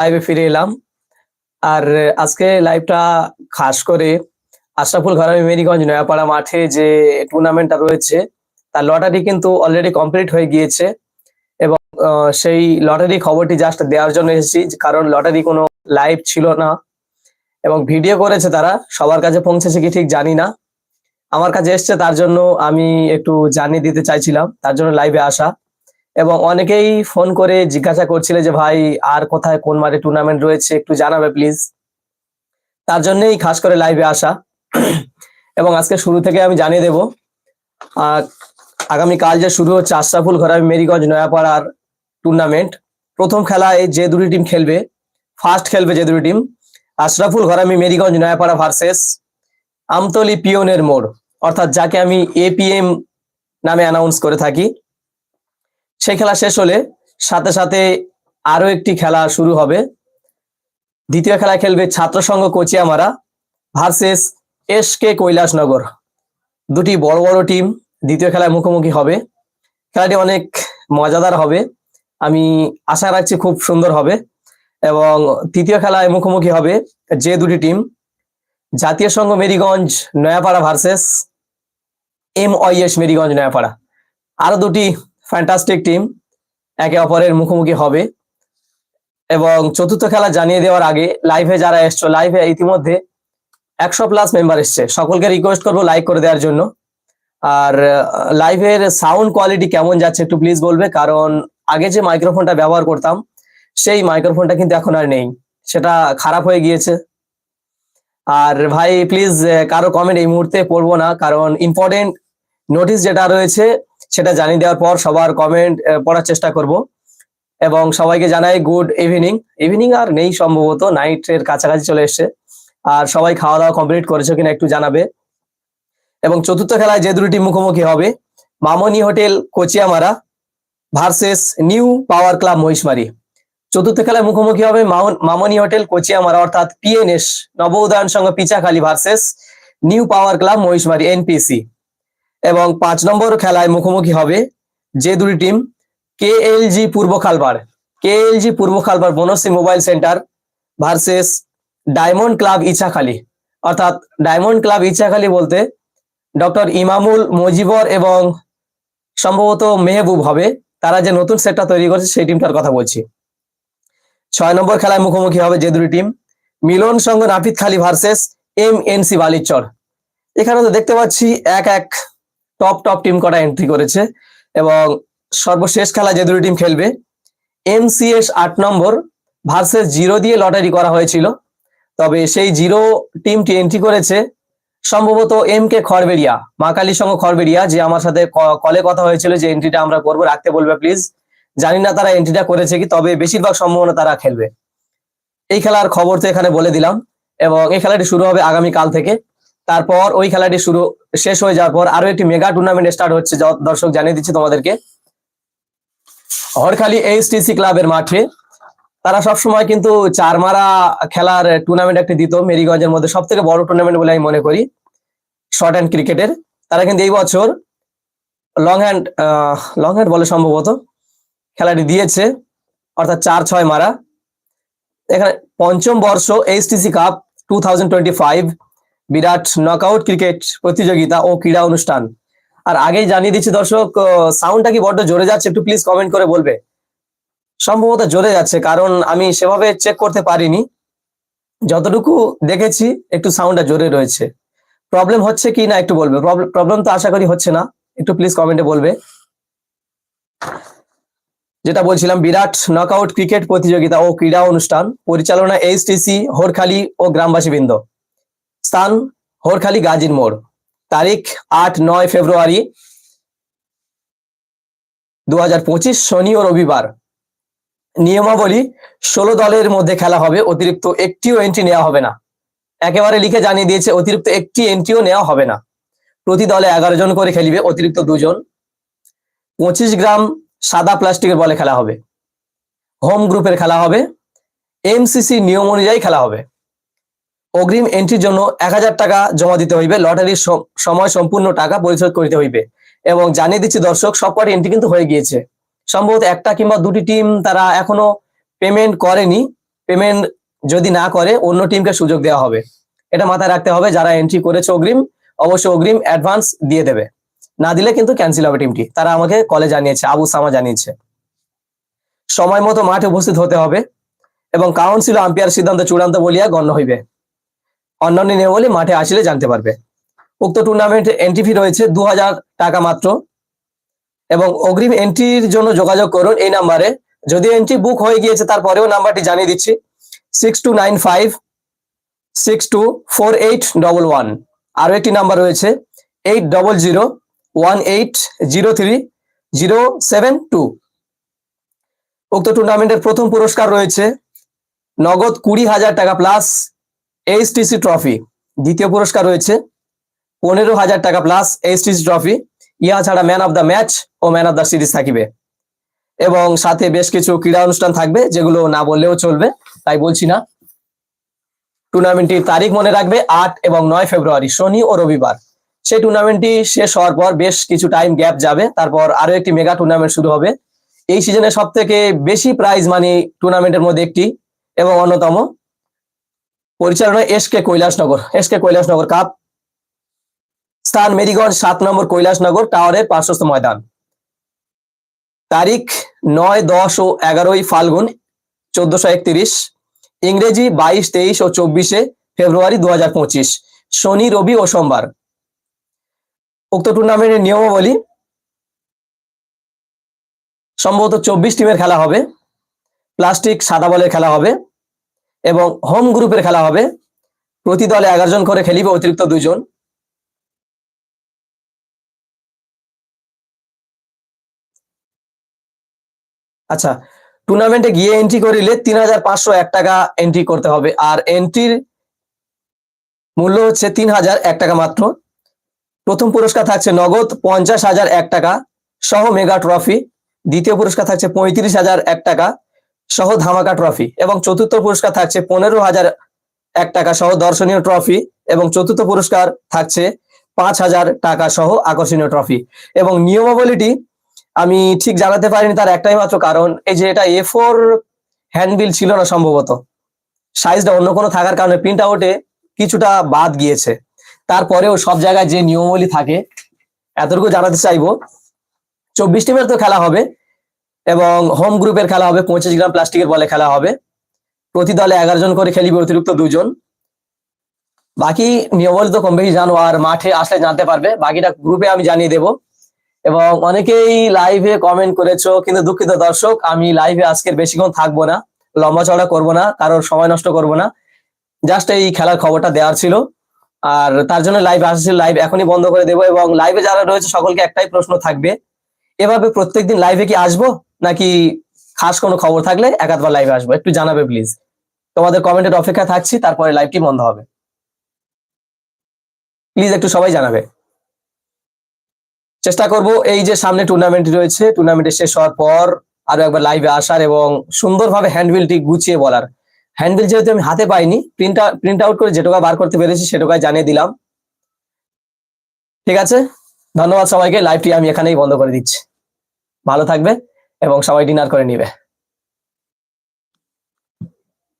লাইভে ফিরে এলাম। আর আজকে লাইভটা খাস করে আশরাফুল ঘরামি মেরিগঞ্জ নয়াপাড়া মাঠে যে টুর্নামেন্টটা রয়েছে, তার লটারি কিন্তু অলরেডি কমপ্লিট হয়ে গিয়েছে এবং সেই লটারি খবরটি জাস্ট দেওয়ার জন্য এসেছি, কারণ লটারি কোনো লাইভ ছিল না এবং ভিডিও করেছে তারা, সবার কাছে পৌঁছেছে কি ঠিক জানি না। আমার কাছে এসছে তার জন্য আমি একটু জানিয়ে দিতে চাইছিলাম, তার জন্য লাইভে আসা। এবং অনেকেই ফোন করে জিজ্ঞাসা করছিল যে, ভাই, আর কোথায় কোন মাঠে টুর্নামেন্ট রয়েছে? একটু জানাবে প্লিজ তার জন্যই খাস করে লাইভে আসা। এবং আজকে শুরু থেকে আমি জানিয়ে দেব আগামীকাল যে শুরু হচ্ছে আশরাফুল, ঘরামি, মেরিগঞ্জ, নয়াপাড়ার টুর্নামেন্ট প্রথম খেলায় যে দুটি টিম খেলবে ফার্স্ট খেলবে যে দুটি টিম আশরাফুল, ঘরামি, মেরিগঞ্জ, নয়াপাড়া ভার্সেস আমতলি পিওনের মোড়। অর্থাৎ যাকে আমি এপিএম নামে অ্যানাউন্স করে থাকি। সেই খেলা শেষ হলে সাথে সাথে আরও একটি খেলা শুরু হবে। দ্বিতীয় খেলা খেলবে Chhatrasangha Kochiamara versus S K Kailashnagar. দুটি বড় বড় টিম দ্বিতীয় খেলায় মুখোমুখি হবে। খেলাটি অনেক মজাদার হবে। আমি আশা রাখছি খুব সুন্দর হবে এবং তৃতীয় খেলায় মুখোমুখি হবে যে দুটি team. Jatiya Sangha Meriganj, Nayapara versus, M Y S Meriganj, Nayapara. আরও দুটি ফ্যান্টাস্টিক টিম একে অপরের মুখোমুখি হবে। এবং চতুর্থ খেলা জানিয়ে দেওয়ার আগে লাইভে যারা এসছো লাইভে ইতিমধ্যে একশো প্লাস মেম্বার এসছে। সকলকে রিকোয়েস্ট করব লাইক করে দেওয়ার জন্য। আর লাইভের সাউন্ড কোয়ালিটি কেমন যাচ্ছে একটু প্লিজ বলবে। কারণ আগে যে মাইক্রোফোনটা ব্যবহার করতাম, সেই মাইক্রোফোনটা কিন্তু এখন আর নেই। সেটা খারাপ হয়ে গিয়েছে। আর ভাই প্লিজ কারও কমেন্ট এই মুহূর্তে পড়ব না। কারণ ইম্পর্টেন্ট নোটিশ যেটা রয়েছে সেটা জানিয়ে দেওয়ার পর সবার কমেন্ট পড়ার চেষ্টা করব। এবং সবাইকে জানাই গুড ইভিনিং ইভিনিং আর নেই সম্ভবত নাইটের কাছাকাছি চলে এসছে। আর সবাই খাওয়া দাওয়া কমপ্লিট করেছে কিনা একটু জানাবে। এবং চতুর্থ খেলায় যে দুটি মুখোমুখি হবে, Mamoni hotel, Kochiamara versus new power club Mahishmari. চতুর্থ খেলায় মুখোমুখি হবে মামনি হোটেল, কোচিয়ামারা, অর্থাৎ P N S Naba Udayan Sangha, Pichakhali versus new power club Mahishmari N P C এবং পাঁচ নম্বর খেলায় মুখোমুখি হবে যে দুটি team, KLG Purba Khalbar. K L G Purba Khalbar Banashree mobile centre versus diamond club Ichhakhali. অর্থাৎ diamond club Ichhakhali বলতে doctor ইমামুল মজিবর এবং সম্ভবত মেহবুব হবে। তারা যে নতুন সেটটা তৈরি করছে, সেই টিমটার কথা বলছি। ছয় নম্বর খেলায় মুখোমুখি হবে যে দুটি টিম, মিলন সংঘ খালি versus M N C Balichar. এখানে তো দেখতে পাচ্ছি এক এক টপ টপ টিম কটা এন্ট্রি করেছে এবং সর্বশেষ খেলা যে দুটি টিম খেলবে এমসিএস আট নম্বর ভার্সেস জিরো দিয়ে লটারি করা হয়েছিল। তবে সেই জিরো টিমটি এন্ট্রি করেছে সম্ভবত এম কে খড়বেড়িয়া, মা কালীর সঙ্গে খড়বেড়িয়া, যে আমার সাথে কলে কথা হয়েছিল যে এন্ট্রিটা আমরা করব, রাখতে বলবে প্লিজ জানি না তারা এন্ট্রিটা করেছে কি, তবে বেশিরভাগ সম্ভাবনা তারা খেলবে। এই খেলার খবর তো এখানে বলে দিলাম এবং এই খেলাটি শুরু হবে আগামী কাল থেকে। তারপর ওই খেলাটি শুরু, শেষ হয়ে যাওয়ার পর আরও একটি মেগা টুর্নামেন্ট স্টার্ট হচ্ছে। দর্শক জানিয়ে দিচ্ছি তোমাদেরকে। হরখালি এইচটিসি ক্লাবের মাঠে। তারা সবসময় কিন্তু চারমারা খেলার টুর্নামেন্ট একটি দিত, মেরিগঞ্জের মধ্যে সব থেকে বড় টুর্নামেন্ট বলে আমি মনে করি শর্ট হ্যান্ড ক্রিকেটের তারা কিন্তু এই বছর লং হ্যান্ড লং হ্যান্ড বলে সম্ভবত খেলাটি দিয়েছে, অর্থাৎ চার ছয় মারা। এখানে পঞ্চম বর্ষ H T C cup two thousand twenty five বিরাট নকআউট ক্রিকেট প্রতিযোগিতা ও ক্রীড়া অনুষ্ঠান। আর আগেই জানিয়ে দিচ্ছি দর্শক সাউন্ডটা কি বড্ড জোরে যাচ্ছে একটু প্লিজ কমেন্ট করে বলবে। সম্ভবত জোরে যাচ্ছে, কারণ আমি সেভাবে চেক করতে পারিনি। যতটুকু দেখেছি, একটু সাউন্ডটা জোরে রয়েছে। প্রবলেম হচ্ছে কি না একটু বলবে? প্রবলেম তো আশা করি হচ্ছে না। একটু প্লিজ কমেন্টে বলবে। যেটা বলছিলাম, বিরাট নকআউট ক্রিকেট প্রতিযোগিতা ও ক্রীড়া অনুষ্ঠান। পরিচালনা এইচটিসি হোরখালি ও গ্রামবাসী বৃন্দ স্থান হোরখালি গাজীর মোড়। তারিখ আট নয় ফেব্রুয়ারি দু হাজার পঁচিশ শনি ও রবিবার। নিয়মাবলী ষোলো দলের মধ্যে খেলা হবে, অতিরিক্ত একটিও এন্ট্রি নেওয়া হবে না। একেবারে লিখে জানিয়ে দিয়েছে, অতিরিক্ত একটি এন্ট্রিও নেওয়া হবে না। প্রতি দলে এগারো জন করে খেলিবে, অতিরিক্ত দুজন। পঁচিশ গ্রাম সাদা প্লাস্টিকের বলে খেলা হবে। হোম গ্রুপের খেলা হবে। এমসিসি নিয়ম অনুযায়ী খেলা হবে। অগ্রিম এন্ট্রির জন্য এক হাজার টাকা জমা দিতে হইবে লটারির সময় সম্পূর্ণ টাকা পরিশোধ করিতে হইবে। এবং জানিয়ে দিচ্ছি দর্শক সব সবকটি এন্ট্রি কিন্তু হয়ে গিয়েছে। সম্ভবত একটা কিংবা দুটি টিম তারা এখনও পেমেন্ট করেনি। পেমেন্ট যদি না করে, অন্য টিমকে সুযোগ দেওয়া হবে। এটা মাথায় রাখতে হবে, যারা এন্ট্রি করেছে অগ্রিম, অবশ্যই অগ্রিম অ্যাডভান্স দিয়ে দেবে। না দিলে কিন্তু ক্যান্সেল হবে টিমটি তারা আমাকে কলে জানিয়েছে, আবু সামা জানিয়েছে। সময় মতো মাঠে উপস্থিত হতে হবে এবং কাউন্সিল আম্পায়ার সিদ্ধান্ত চূড়ান্ত বলিয়া গণ্য হইবে। অন্যান্য নিয়মাবলী মাঠে আসলে জানতে পারবে। উক্ত টুর্নামেন্ট এন্ট্রি ফি রয়েছে দু হাজার টাকা মাত্র এবং অগ্রিম এন্ট্রির জন্য যোগাযোগ করুন এই নাম্বারে যদি এন্ট্রি বুক হয়ে গিয়েছে, তারপরেও নাম্বারটি জানিয়ে দিচ্ছি। Six two nine five six two four eight double one আরও একটি নাম্বার রয়েছে eight double zero one eight zero three zero seven two উক্ত টুর্নামেন্টের প্রথম পুরস্কার রয়েছে, নগদ কুড়ি হাজার টাকা প্লাস এইচটিসি ট্রফি, দ্বিতীয় পুরস্কার রয়েছে, পনেরো হাজার টাকা প্লাস এইচটিসি ট্রফি। ইহা ছাড়া ম্যান অফ দ্য ম্যাচ ও ম্যান অফ দ্য সিরিজ থাকিবে। এবং সাথে বেশ কিছু ক্রীড়া অনুষ্ঠান থাকবে, যেগুলো না বললেও চলবে, তাই বলছি না। টুর্নামেন্টটির তারিখ মনে রাখবে আট এবং নয় ফেব্রুয়ারি, শনি ও রবিবার। সেই টুর্নামেন্টটি শেষ হওয়ার পর বেশ কিছু টাইম গ্যাপ যাবে, তারপর আরও একটি মেগা টুর্নামেন্ট শুরু হবে। এই সিজনে সব থেকে বেশি প্রাইজ মানি টুর্নামেন্টের মধ্যে একটি এবং অন্যতম পরিচালনা S K Kailashnagar, S K Kailashnagar cup. স্থান মেরিগঞ্জ, সাত নম্বর কৈলাসনগর টাওয়ারের পার্শ্বস্থ ময়দান। তারিখ নয়, দশ ও এগারোই ফাল্গুন চোদ্দশো একত্রিশ। ইংরেজি বাইশ, তেইশ ও চব্বিশে ফেব্রুয়ারি দু হাজার পঁচিশ, শনি, রবি ও সোমবার। উক্ত টুর্নামেন্টের নিয়মাবলী। সম্ভবত চব্বিশ টিমের খেলা হবে। প্লাস্টিক সাদা বলের খেলা হবে। এবং হোম গ্রুপের খেলা হবে। প্রতি দলে এগারো জন করে খেলিবে, অতিরিক্ত দুজন আচ্ছা টুর্নামেন্টে গিয়ে এন্ট্রি করিলে তিন হাজার পাঁচশো এক টাকা এন্ট্রি করতে হবে। আর এন্ট্রির মূল্য হচ্ছে তিন হাজার এক টাকা মাত্র। প্রথম পুরস্কার থাকছে নগদ পঞ্চাশ হাজার এক টাকা, সহ মেগা ট্রফি। দ্বিতীয় পুরস্কার থাকছে পঁয়ত্রিশ হাজার এক টাকা। সহ ধামাকা ট্রফি এবং চতুর্থ পুরস্কার থাকছে পনেরো হাজার এক টাকা সহ দর্শনীয় ট্রফি এবং চতুর্থ পুরস্কার থাকছে পাঁচ হাজার টাকা সহ আকর্ষণীয় ট্রফি এবং নিয়মাবলীটি আমি ঠিক জানাতে পারিনি তার একটাই মাত্র কারণ, এই যে এটা এ ফোর হ্যান্ডবিল ছিল না সম্ভবত। সাইজটা অন্য কোনো থাকার কারণে প্রিন্ট আউটে কিছুটা বাদ গিয়েছে। তারপরেও সব জায়গায় যে নিয়মাবলী থাকে, এতটুকু জানাতে চাইব। চব্বিশ টিমের তো খেলা হবে এবং হোম গ্রুপের খেলা হবে পঁচিশ গ্রাম প্লাস্টিকের বলে খেলা হবে। প্রতি দলে এগারো জন করে খেলিবে অতিরিক্ত দুজন। বাকি নিয়মাবলী তো কম বেশি জানো আর মাঠে আসলে জানতে পারবে। বাকিটা গ্রুপে আমি জানিয়ে দেবো। এবং অনেকেই লাইভে কমেন্ট করেছ, কিন্তু দুঃখিত দর্শক, আমি লাইভে আজকের বেশিক্ষণ থাকব না, লম্বা চড়া করব না, কারোর সময় নষ্ট করব না। জাস্ট এই খেলার খবরটা দেওয়ার ছিল। আর তার জন্য লাইভ আসছিল লাইভ এখনই বন্ধ করে দেবো। এবং লাইভে যারা রয়েছে, সকলকে একটাই প্রশ্ন থাকবে, এভাবে প্রত্যেকদিন লাইভে কি আসব? নাকি খাস কোনো খবর থাকলে একাধবার লাইভে আসব? একটু জানাবে প্লিজ তোমাদের কমেন্টের অপেক্ষা থাকছি, তারপরে লাইভটি বন্ধ হবে? প্লিজ একটু সবাই জানাবে। চেষ্টা করব এই যে সামনে টুর্নামেন্ট রয়েছে টুর্নামেন্টে শেষ হওয়ার পর আরও একবার লাইভে আসার এবং সুন্দরভাবে হ্যান্ডবিলটি গুছিয়ে বলার। হ্যান্ডবিল যেহেতু আমি হাতে পাইনি প্রিন্ট প্রিন্ট আউট করে যেটুকু বার করতে পেরেছি সেটুকু জানিয়ে দিলাম। ঠিক আছে? ধন্যবাদ সবাইকে লাইভটি আমি এখানেই বন্ধ করে দিচ্ছি। ভালো থাকবে। এবং সবাই ডিনার করে নিবে।